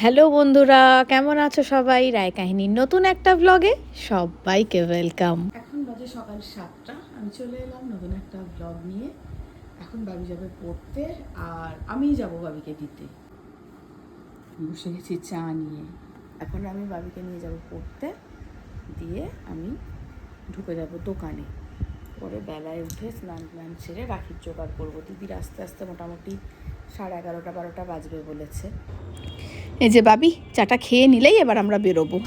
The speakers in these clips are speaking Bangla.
হ্যালো বন্ধুরা, কেমন আছো সবাই? রায় কাহিনীর নতুন একটা ব্লগে সবাইকে ওয়েলকাম এখন বাজে সকাল সাতটা, আমি চলে এলাম নতুন একটা ব্লগ নিয়ে। এখন বাবি যাবে পড়তে, আর আমিই যাব বাবিকে দিতে। বসে গেছি চা নিয়ে। এখন আমি বাবিকে নিয়ে যাব পড়তে, দিয়ে আমি ঢুকে যাব দোকানে। পরে বেলায় উঠে স্নান টান সেরে রাখির জোগাড় করব। দিদির আস্তে আস্তে মোটামুটি সাড়ে এগারোটা, বারোটা বাজবে বলেছে। এই যে বাবি চাটা খেয়ে নিলেই এবার আমরা বেরোবো।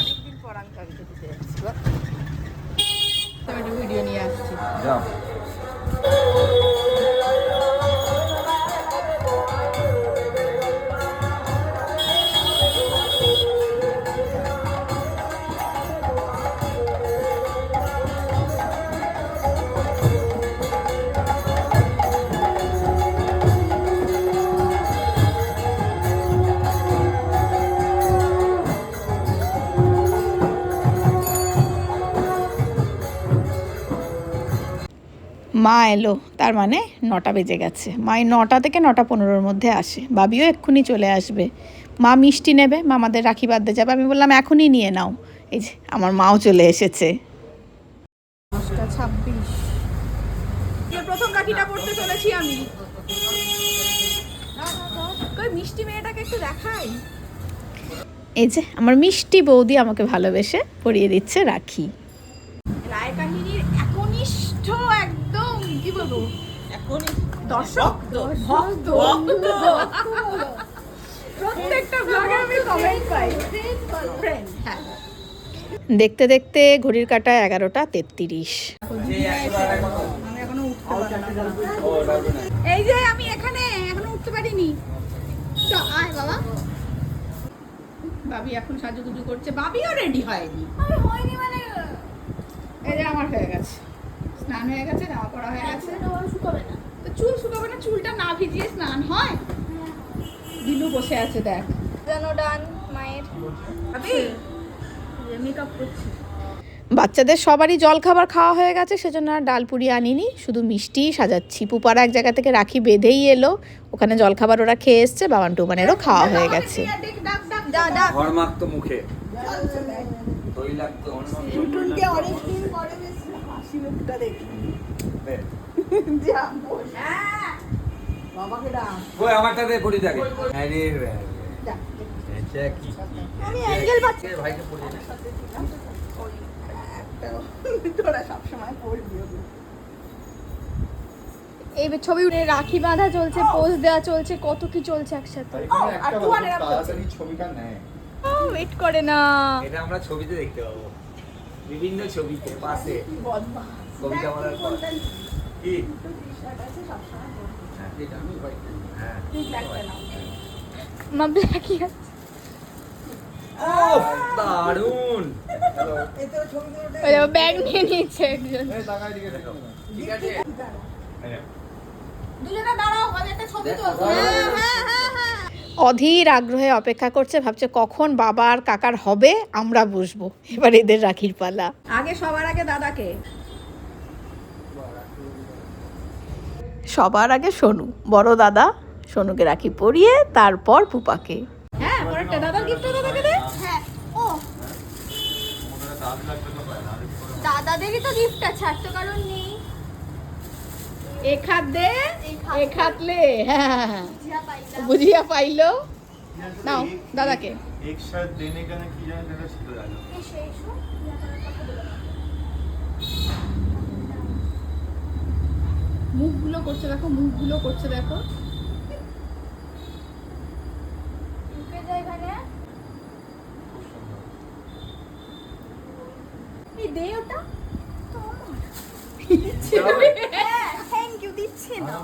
অনেকদিন পর আমি ভিডিও নিয়ে আসছি। মা এলো তার মানে নটা বেজে গেছে। মা এই নটা থেকে নটা পনেরোর মধ্যে আসে। বাবিও এক্ষুনি চলে আসবে। মা মিষ্টি নেবে মা আমাদের রাখি বাঁধতে যাবে। আমি বললাম এখনই নিয়ে নাও। এই যে আমার মাও চলে এসেছে। দশটা ছাব্বিশ। প্রথম রাখিটা পড়তে চলেছি আমি। মিষ্টি মেয়েটাকে একটু দেখাই। এই যে আমার মিষ্টি বৌদি আমাকে ভালোবেসে পরিয়ে দিচ্ছে রাখি রায় কাহিনীর একনিষ্ঠ একদম কি দর্শক ভক্ত প্রত্যেকটা ব্লগে আমি কমেন্ট পাই। Friend, হ্যাঁ। দেখতে দেখতে ঘড়ির কাটা এগারোটা তেত্রিশ। এই যে আমি এখানে এখনও উঠতে পারিনি। তো আয় বাবা। বাবি এখন সাজুগুজু করছে। বাবিও রেডি হয়নি। এই যে আমার হয়ে গেছে। স্নান হয়ে গেছে জামা পড়া হয়ে গেছে। তো চুল শুকাবে না চুলটা না ভিজিয়ে স্নান হয়? দিলু বসে আছে দেখ। জানো ডান মায়ের। মেকআপ করছি। বাচ্চাদের সবারই জল খাবার খাওয়া হয়ে গেছে সেজন্য আর ডাল পুরি আনিনি শুধু মিষ্টিই সাজাচ্ছি। পুপারা এক জায়গা থেকে রাখি বেঁধেই এলো ওখানে জল খাবার ওরা খেয়ে এসছে বাবান টুবানেরও খাওয়া হয়ে গেছে। দা দা। ঘর মাখতো মুখে দই লাগতো অন্য দে। কই আমারটা দে পড়ি থাকে আরে রে। কি? আমি অ্যাঙ্গেল পাচ্ছি। ভাইকে পড়ি দে। এই ছবি উঠে রাখি বাঁধা চলছে পোজ দেওয়া চলছে কত কি চলছে একসাথে। ছবিটা নেয় ওয়েট করে না। এটা আমরা ছবিতে দেখতে পাবো। বিভিন্ন ছবিতে পাশে কবিতা বলার পর। কি? হ্যাঁ, এটা আমি ভাই হ্যাঁ। মা ব্ল্যাকই আছে। ও দারুণ ব্যাগ নিয়ে নিয়েছে একজন। ঠিক আছে? হ্যাঁ। হ্যাঁ হ্যাঁ হ্যাঁ। অধীর আগ্রহে অপেক্ষা করছে ভাবছে কখন বাবা আর কাকার হবে আমরা বসবো এবার এদের রাখির পালা। আগে সবার আগে দাদাকে? সবার আগে সোনু। বড় দাদা সোনুকে রাখি পরিয়ে তারপর পুপাকে হ্যাঁ দাদার গিফট দাদাকে দে। হ্যাঁ ও। দাদাদেরই তো গিফট আছে আর তো কারণ নেই। এ দে হ্যাঁ, হ্যাঁ, হ্যাঁ, বুঝিয়া পাইল। নাও দাদাকে। মুখগুলো করছে দেখো মুখগুলো করছে দেখো। দে ওটা।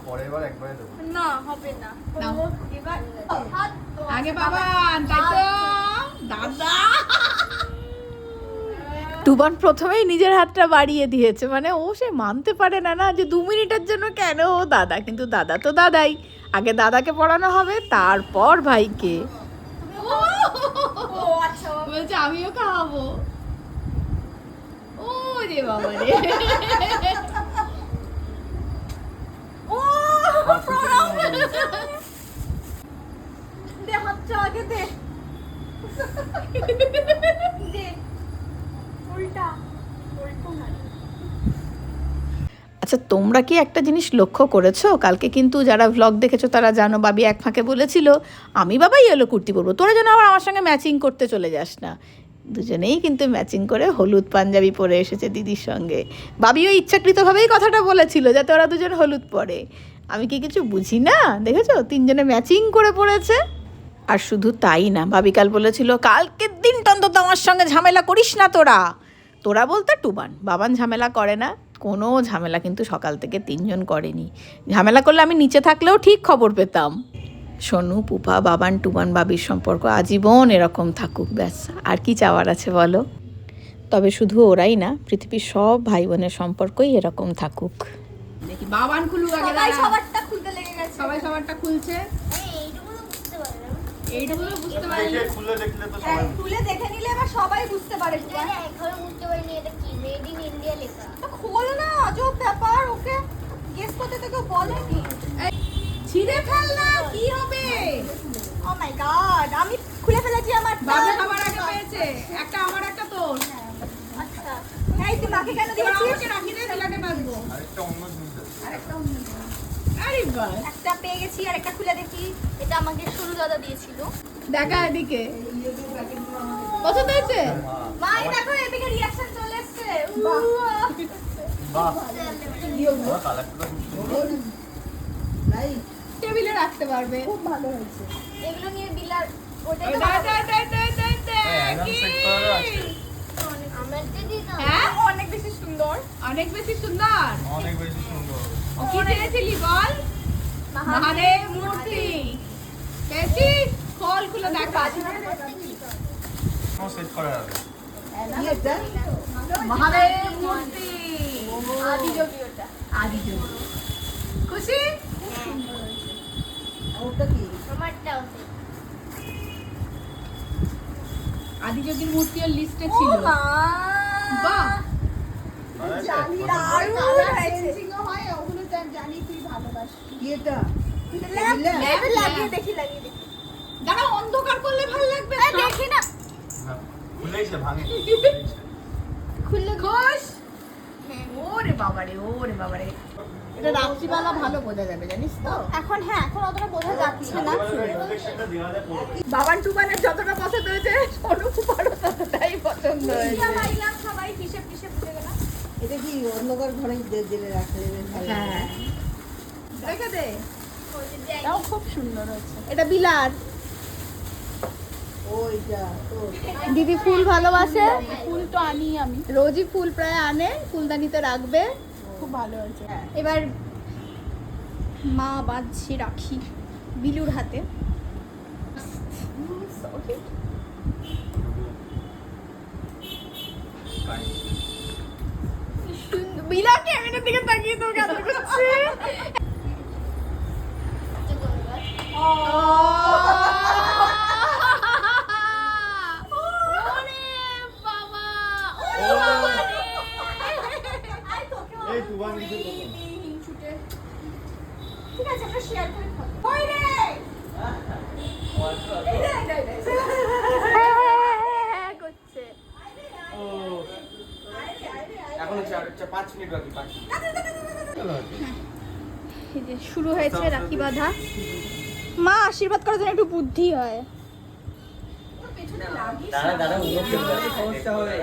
পরের বার একবারে দেবো। না হবে না। এবার। আগে বাবা তাই তো। দাদা। টুবান প্রথমেই নিজের হাতটা বাড়িয়ে দিয়েছে মানে ও সে মানতে পারে না না যে দু মিনিটের জন্য কেন ও দাদা? কিন্তু দাদা তো দাদাই। আগে দাদাকে পড়ানো হবে তারপর ভাইকে। ও আচ্ছা বলছে আমিও খাওয়াবো ও রে বাবা রে। আচ্ছা তোমরা কি একটা জিনিস লক্ষ্য করেছ? কালকে কিন্তু যারা ভ্লগ দেখেছ, তারা জানো বাবি এক ফাঁকে বলেছিল, আমি বাবা ইয়েলো কুর্তি পরবো। তোরা যেন আবার আমার সঙ্গে ম্যাচিং করতে চলে যাস না। দুজনেই কিন্তু ম্যাচিং করে হলুদ পাঞ্জাবি পরে এসেছে দিদির সঙ্গে। বাবিও ইচ্ছাকৃতভাবেই কথাটা বলেছিল যাতে ওরা দুজন হলুদ পরে। আমি কি কিছু বুঝি না? দেখেছ? তিনজনে ম্যাচিং করে পড়েছে। আর শুধু তাই না ভাবি কাল বলেছিল, কালকের দিনটা অন্তত আমার সঙ্গে ঝামেলা করিস না তোরা। তোরা বলতে টুবান বাবান ঝামেলা করে না, কোনো ঝামেলা কিন্তু সকাল থেকে তিনজন করেনি। ঝামেলা করলে আমি নিচে থাকলেও ঠিক খবর পেতাম। সোনু পুপা বাবান টুবান বাবির সম্পর্ক আজীবন এরকম থাকুক ব্যাস। আর কি চাওয়ার আছে বলো? তবে শুধু ওরাই না পৃথিবীর সব ভাই বোনের সম্পর্কই এরকম থাকুক। দেখি বাবান খুলু সবাই সবারটা খুলতে লেগে গেছে। সবাই সবারটা খুলছে। এইটুকু বুঝতে পারলাম এইটুকু খুলে দেখলে তো সবাই খুলে দেখে নিলে এবার সবাই বুঝতে পারে এখনও বুঝতে পারিনি এটা কি? মেড ইন ইন্ডিয়া লেখা। তো খোল না অজব ব্যাপার ওকে। গেস করতে তো কেউ বলেনি। ছিঁড়ে ফেল না কি হবে? ও মাই গড আমি খুলে ফেলেছি আমার বাবা সবার আগে পেয়েছে। একটা আমার একটা তোর। আচ্ছা। এই তুই মাকে কেন দিয়েছিস? আমাকে রাখি দে দিলাকে বাঁধবো। আরেকটা অন্য জিনিস আছে। আরে বাস একটা পেয়ে গেছি আর একটা খুলে দেখি। এটা আমাকে সরু দাদা দিয়েছিল। দেখা এদিকে। পছন্দ হয়েছে? মা এই দেখো এদিকে রিঅ্যাকশন চলে এসেছে। বাহ। কালারটা টেবিলে রাখতে পারবে। খুব ভালো হয়েছে। এগুলো নিয়ে বিলার ওটাই তো হ্যাঁ, অনেক বেশি সুন্দর। অনেক বেশি সুন্দর? অনেক বেশি সুন্দর। ও কি চেয়েছিলি বল? মহাদেব মূর্তি। খোল খুলে দেখা। সেট করা আছে মহাদেব মূর্তি। আদি যোগী ওটা। আদি যোগী। খুশি? আমারটাও সে আদি যোগীর মূর্তি ওর লিস্টে ছিল। বাহ! জানি দারুণ হয়েছে হয় ওগুলো জানি তুই ভালোবাসিস। ল্যাম্প লাগিয়ে দেখি লাগিয়ে দেখি। দাঁড়া অন্ধকার করলে ভালো লাগবে। দেখি না। খুলেই সে ভাঙে। খুললে ঘোষ! ওরে বাবারে ওরে বাবারে। এটা রাত্রিবেলা ভালো বোঝা যাবে জানিস তো? এখন হ্যাঁ এখন অতটা বোঝা যাচ্ছে না। বাবান টুবানের যতটা পছন্দ হয়েছে সোনু কুপারও ততটাই পছন্দ হয়েছে। সবাই হিসেব হিসেব বুঝে গেলাম এটা কি অন্ধকার ঘরে দিলে রাখলে হ্যাঁ। দেখে দে। খুব সুন্দর হয়েছে। এটা তো দিদি ফুল ভালোবাসে? ফুল তো আনি আমি। রোজই ফুল প্রায় আনে ফুলদানিতে রাখবে। খুব ভালো হয়েছে। এবার মা বাঁধছি রাখি বিলুর হাতে। বিলা ক্যামেরার দিকে তাকিয়ে তো করছে তুবান কিছু ঠিক আছে আমরা শেয়ার করে খাব। করছে। এখনও চার চার পাঁচ মিনিট বাকি পাঁচ মিনিট। শুরু হয়েছে রাখি বাঁধা। মা আশীর্বাদ করার জন্য একটু বুদ্ধি হয়। সমস্যা হবে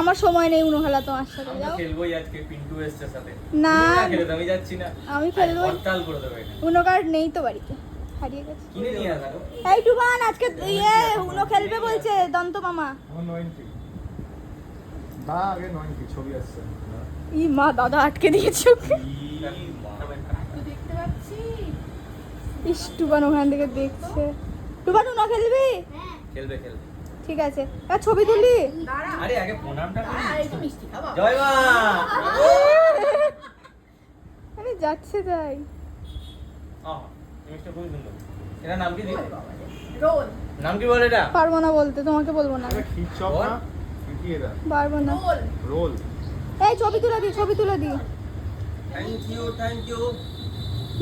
আমার সময় নেই উনো খেলা তোমার সাথে আমরা যাও। খেলবোই আজকে পিন্টু এসছে সাথে। না। খেলে আমি যাচ্ছি না। আমি খেলব। হরতাল করে দেবো এটা উনো কার্ড নেই তো বাড়িতে হারিয়ে গেছে। কিনে নিয়ে আসা। এই টুবান আজকে ইয়ে উনো খেলবে বলছে দন্ত মামা। আমার নয়নটি না আগে নয়নটি ছবি আসছে। ই মা দাদা আটকে দিয়েছে ওকে। দেখতে পাচ্ছি ইস টুবান ওখান থেকে দেখছে। টুবান উনো খেলবি? খেলবে খেলবে। ঠিক আছে। আর ছবি তুলি? আরে আগে প্রণামটা করি। একটু মিষ্টি খাব? জয় মা! আরে যাচ্ছে তাই। এটা নাম কি দিই রোল। নাম কি বলে এটা? পারব না বলতে তোমাকে বলব না। খিচ চপ না? কি এটা। পারব না। রোল। রোল। এই ছবি তুলে দি ছবি তুলে দি। থ্যাংক ইউ থ্যাংক ইউ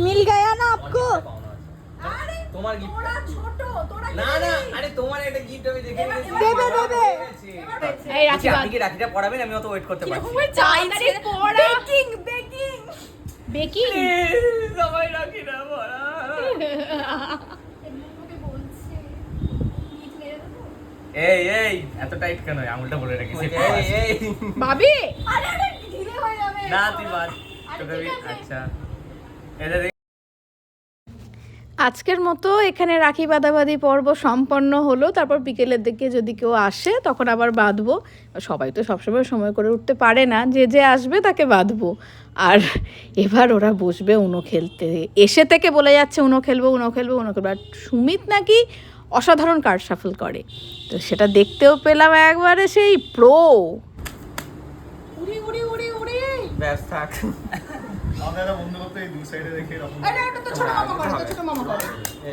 মিল গয়া না আপকো। তোমার গিফট তোরা ছোট তোরা না না আরে তোমার একটা গিফট আমি দেখে নিয়েছি। দেবে, দেবে। এই রাখি বলছি, আপনি কি রাখিটা পড়াবেন আমি অত ওয়েট করতে পারছি না। চাইছে পড়া বেকিং বেকিং বেকিং সবাই রাখিটা পড়া ওকে বলছে গিট মেরে দেবো এই এই এত টাইট কেন? আঙুলটা বলে রাখিস এই এই। ভাবি? আরে আরে ঢিলে হয়ে যাবে না তুই বাদ। আচ্ছা। এটা দেখ আজকের মতো এখানে রাখি বাঁধাবাঁধি পর্ব সম্পন্ন হলো। তারপর বিকেলের দিকে যদি কেউ আসে তখন আবার বাঁধবো। সবাই তো সবসময় সময় করে উঠতে পারে না। যে যে আসবে তাকে বাঁধবো। আর এবার ওরা বসবে উনো খেলতে। এসে থেকে বলে যাচ্ছে উনো খেলব উনো খেলব উনো খেলব। আর সুমিত নাকি অসাধারণ কার্ড সাফল করে। তো সেটা দেখতেও পেলাম একবারে সেই প্রো। উড়ি উড়ি উড়ি উড়ি। ব্যাস থাক। আমাদের একটা করতে এই দু সাইডে রেখে এরকম এটা এটা তো ছোট মামা করে তো ছোট মামা করে।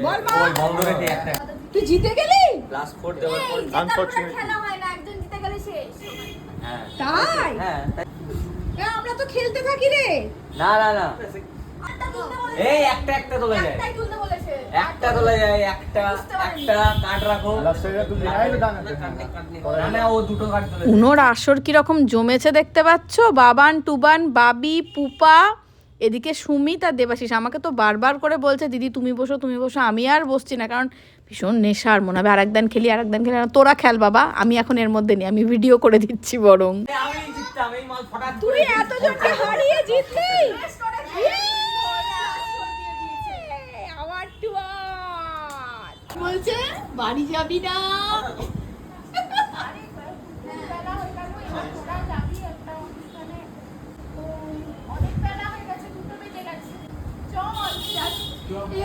বল মা। ওই বন্ধ রেখে একটা। তুই জিতে গেলি? লাস্ট ফোর দেওয়ার পর জেতার খেলা হয় না একজন জিতে গেলে শেষ। হ্যাঁ। তাই? হ্যাঁ আমরা তো খেলতে থাকি রে। না না না। আটটা তুলতে বলেছে। এই একটা একটা তোলা যায়। একটাই তুলতে বলেছে। একটা তোলা যায় একটা একটা কাট রাখো। লাস্ট সাইডে তুই আই তো ডান না না ও দুটো কাট তোলে উনোর আসর কীরকম জমেছে দেখতে পাচ্ছ? বাবান টুবান বাবি পুপা এদিকে সুমিত আর দেবাশিস আমাকে তো বারবার করে বলছে দিদি তুমি বসো তুমি বসো আমি আর বসছি না। কারণ ভীষণ নেশার মনে হবে। আরেকদান খেলি আরেকদান খেলি। না, তোরা খেল বাবা আমি এখন এর মধ্যে নেই আমি ভিডিও করে দিচ্ছি বরং। আমি জিততাম এই মাল ফটাক তুই এতজনকে হারিয়ে জিতলি? বলছে বাড়ি যাবি না বেলা হয়ে গেল এবার তোরা যাবি একটা অনুষ্ঠানে তো অনেক বেলা হয়ে গেছে দুটো বেজে গেছে চল যাচ্ছি।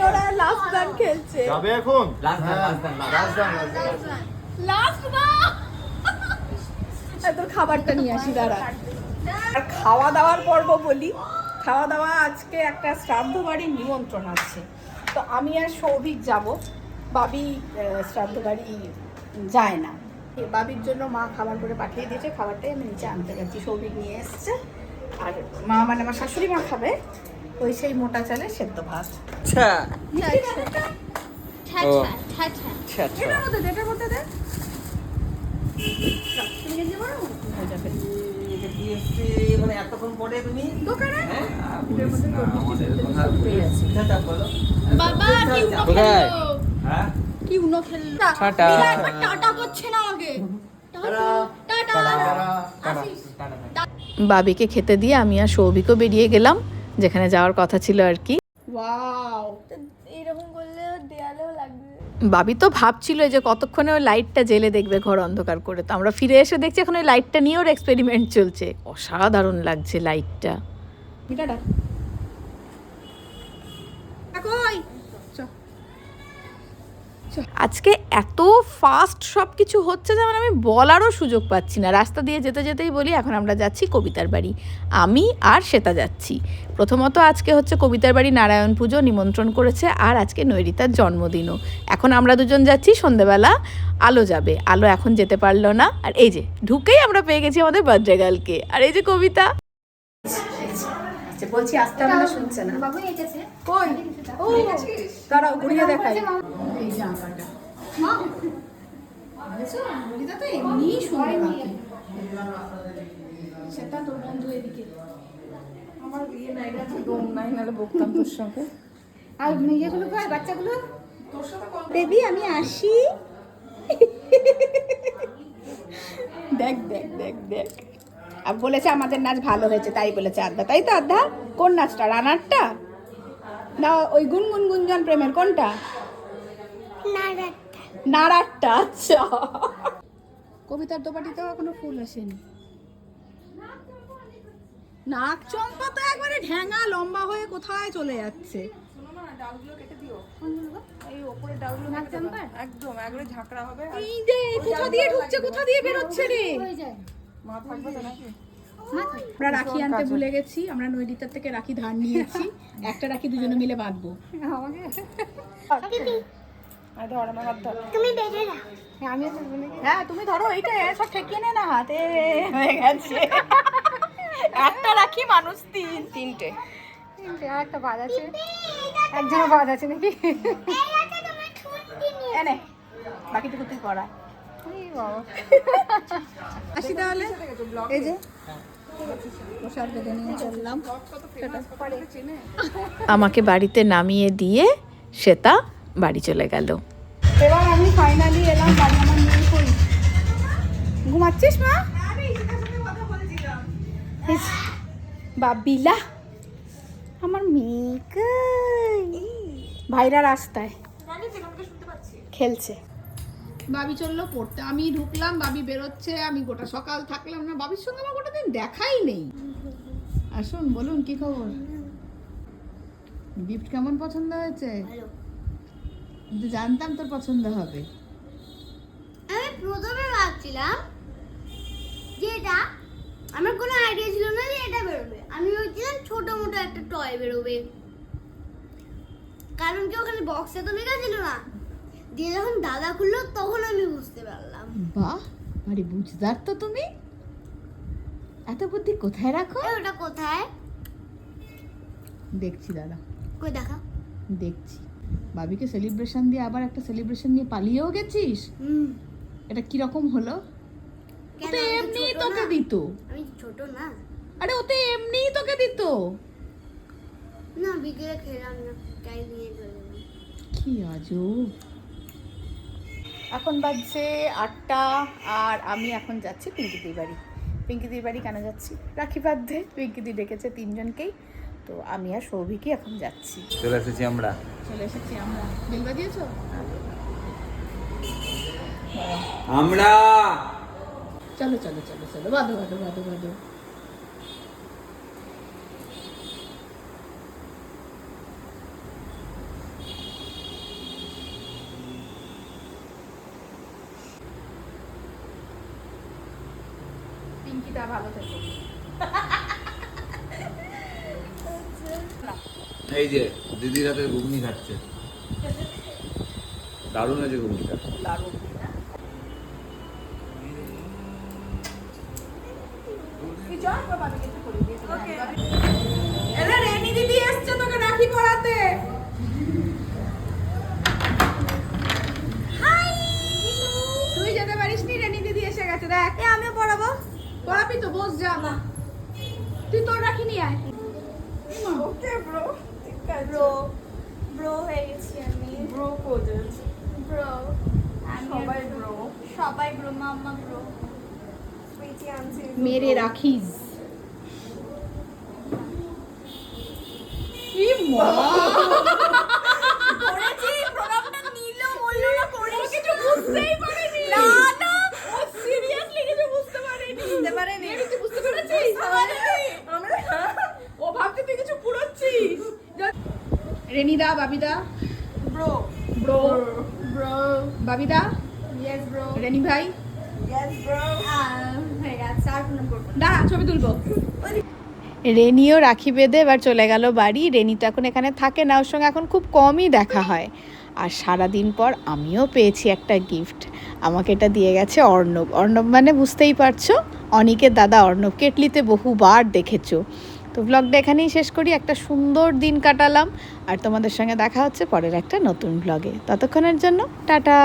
ওরা লাস্ট গান খেলছে। যাবে এখন? Last বার, হ্যাঁ। লাস্ট তোর খাবারটা নিয়ে আসি দাঁড়া। আর খাওয়া দাওয়ার পর্ব বলি। খাওয়া দাওয়া আজকে একটা শ্রাদ্ধ বাড়ির নিমন্ত্রণ আছে। তো আমি আর সৌভিক যাব। বাবি শ্রাদ্ধ বাড়ি যায় না। এ বাবির জন্য মা খাবার করে পাঠিয়ে দিয়েছে। খাবারটাই আমি নিচে আনতে গেছি। সৌভিক নিয়ে এসছে। আর মা মানে আমার শাশুড়ি মা খাবে। ওই সেই মোটা চালের সেদ্ধ ভাত। আচ্ছা। আচ্ছা। আচ্ছা হয়ে মানে এতক্ষণ পরে তুমি দোকানে? হ্যাঁ? বাবা কি উনো খেললো হ্যাঁ টাটা টাটা করছে না বাবিকে খেতে দিয়ে আমি আর সৌভিকও বেরিয়ে গেলাম যেখানে যাওয়ার কথা ছিল আর কি। ওয়াও এরকম করলে দেয়ালেও লাগবে। বাবি তো ভাবছিল যে কতক্ষণে ওই লাইটটা জেলে দেখবে ঘর অন্ধকার করে। তো আমরা ফিরে এসে দেখছি এখন ওই লাইটটা নিয়ে ওর এক্সপেরিমেন্ট চলছে। অসাধারণ লাগছে লাইটটা আজকে এত ফাস্ট সব কিছু হচ্ছে যেমন আমি বলারও সুযোগ পাচ্ছি না। রাস্তা দিয়ে যেতে যেতেই বলি, এখন আমরা যাচ্ছি কবিতার বাড়ি। আমি আর শ্বেতা যাচ্ছি। প্রথমত আজকে হচ্ছে কবিতার বাড়ি নারায়ণ পুজো নিমন্ত্রণ করেছে, আর আজকে নৈরিতার জন্মদিনও। এখন আমরা দুজন যাচ্ছি, সন্ধেবেলা আলো যাবে। আলো এখন যেতে পারল না। আর এই যে, ঢুকেই আমরা পেয়ে গেছি আমাদের বার্থডে গার্লকে আর এই যে কবিতা। বলছি আসতে আমরা শুনছে না। বাবু এসেছে কই? ও দাঁড়াও ঘুরিয়ে দেখাই। এই যে আঁকাটা। বুঝেছ? ললিতা তো এমনিই সুন্দর। সেটা তোর বন্ধু এদিকে। আমার বিয়ে নাই না দম নাই নাহলে বকতাম তোর সঙ্গে। আর মেয়েগুলো কয় বাচ্চাগুলো? বেবি আমি আসি। দেখ দেখ দেখ দেখ। আর বলেছে আমাদের নাচ ভালো হয়েছে তাই বলেছে আড্ডা তাই তো আড্ডা কোন নাচটা রানারটা? না ওই গুনগুন গুঞ্জন প্রেমের কোনটা? নাড়ারটা আচ্ছা। কবিতার দোপাটিতেও এখনও ফুল আসেনি। নাক চম্পা তো একবারে ঢ্যাঙা লম্বা হয়ে কোথায় চলে যাচ্ছে? এই যে কোথা দিয়ে ঢুকছে কোথা দিয়ে বেরোচ্ছে রে? হয়ে যায়। আমরা রাখি আনতে ভুলে গেছি আমরা নৈরিতার থেকে রাখি ধার নিয়েছি একটা রাখি দুজনে মিলে বাঁধবো। তুমি হ্যাঁ তুমি ধরো এইটা সব ঠেকিয়ে নে না হাতে হয়ে গেছে। একটা রাখি মানুষ তিন তিনটে। তিনটে আর একটা বাজ আছে। একজনের বাজ আছে নাকি? এনে বাকিটুকু তুই করা। আসি তাহলে? এই যে। প্রসাদ বেঁধে নিয়ে চললাম। আমাকে বাড়িতে নামিয়ে দিয়ে শ্বেতা বাড়ি চলে গেল। এবার আমি ফাইনালি এলাম বাড়ি আমার মেয়ে কই? ঘুমাচ্ছিস মা? বাবিলা। আমার মেয়েকে ভাইরা রাস্তায়। খেলছে। বাবি চলল পড়তে। আমি ঢুকলাম বাবি বেরোচ্ছে আমি গোটা সকাল থাকলাম না। বাবির সঙ্গে আমার গোটা দিন দেখাই নেই। আসুন বলুন কি খবর? গিফট কেমন পছন্দ হয়েছে? জানতাম তোর পছন্দ হবে। আমি প্রথমে ভাবছিলাম যে এটা আমার কোনো আইডিয়া ছিল না যে এটা বেরোবে। আমি ভাবছিলাম ছোট মোটো একটা টয় বেরোবে। কারণ কি ওখানে বক্সে তো লেখা ছিল না? দিয়ে যখন দাদা খুললো তখন আমি বুঝতে পারলাম। বাহ আরে বুঝদার তো তুমি। এত বুদ্ধি কোথায় রাখো? ওটা কোথায়? দেখছি দাদা। কই দেখা দেখছি। বাবিকে সেলিব্রেশন দিয়ে আবার একটা সেলিব্রেশন নিয়ে পালিয়েও গেছিস? এটা কীরকম হলো? ওতে এমনি তোকে? দিত। আমি ছোট না। আরে ওতে এমনিই তোকে দিত। না বিকেলে খেলাম না তাই নিয়ে চলে কি আজব। এখন বাজছে আটটা আর আমি এখন যাচ্ছি পিঙ্কিদির বাড়ি। পিঙ্কিদির বাড়ি কেন যাচ্ছি? রাখি বাঁধতে পিঙ্কিদি ডেকেছে তিনজনকেই। তো আমি আর সৌভিকই এখন যাচ্ছি। চলে এসেছি আমরা। চলে এসেছি আমরা। বেল বাজিয়েছো? আমরা! চলো চলো চলো চলো। বাদো বাদো বাদো বাদো পিঙ্কিটা ভালো থেকো। এই যে দিদির রাতে ঘুগনি খাচ্ছে। দারুণ আছে ঘুগনিটা। দারুণ। এরা রেনি দিদি এসছে তোকে রাখি পড়াতে তুই যেতে পারিস নি রেনি দিদি এসে গেছে দেখ এ আমিও পড়াবো পড়াবি তো বস যা তুই তোর রাখি নিয়ে আয়। ব্রো ব্রো ব্রো হয়ে গেছি আমি। ব্রো কোডেড ব্রো সবাই ব্রো সবাই ব্রো মাম্মা ব্রো মেরে রাখিস। ই মা? করেছি প্রোগ্রামটা নিল বলল না করে কিছু বুঝতেই পারেনি। না না ও সিরিয়াসলি কিছু বুঝতে পারেনি বুঝতে পারেনি। তুই কিছু বুঝতে পেরেছিস আমরা ও ভাবছে তুই কিছু রেনিদা বাবিদা? Bro. Bro bro. বাবিদা? Yes bro rainy ভাই? ইয়েস ব্রো হয়ে গেছে আর কোনো করব দাঁড়া ছবি তুলবো। রেনিও রাখি বেঁধে এবার চলে গেল বাড়ি। রেনি তো এখন এখানে থাকে না ওর সঙ্গে এখন খুব কমই দেখা হয়। আর সারাদিন পর আমিও পেয়েছি একটা গিফট আমাকে এটা দিয়ে গেছে অর্ণব। অর্ণব মানে বুঝতেই পারছ অনিকের দাদা অর্ণব কেটলিতে বহুবার দেখেছ। তো ব্লগটা এখানেই শেষ করি। একটা সুন্দর দিন কাটালাম। আর তোমাদের সঙ্গে দেখা হচ্ছে পরের একটা নতুন ব্লগে ততক্ষণের জন্য টাটা!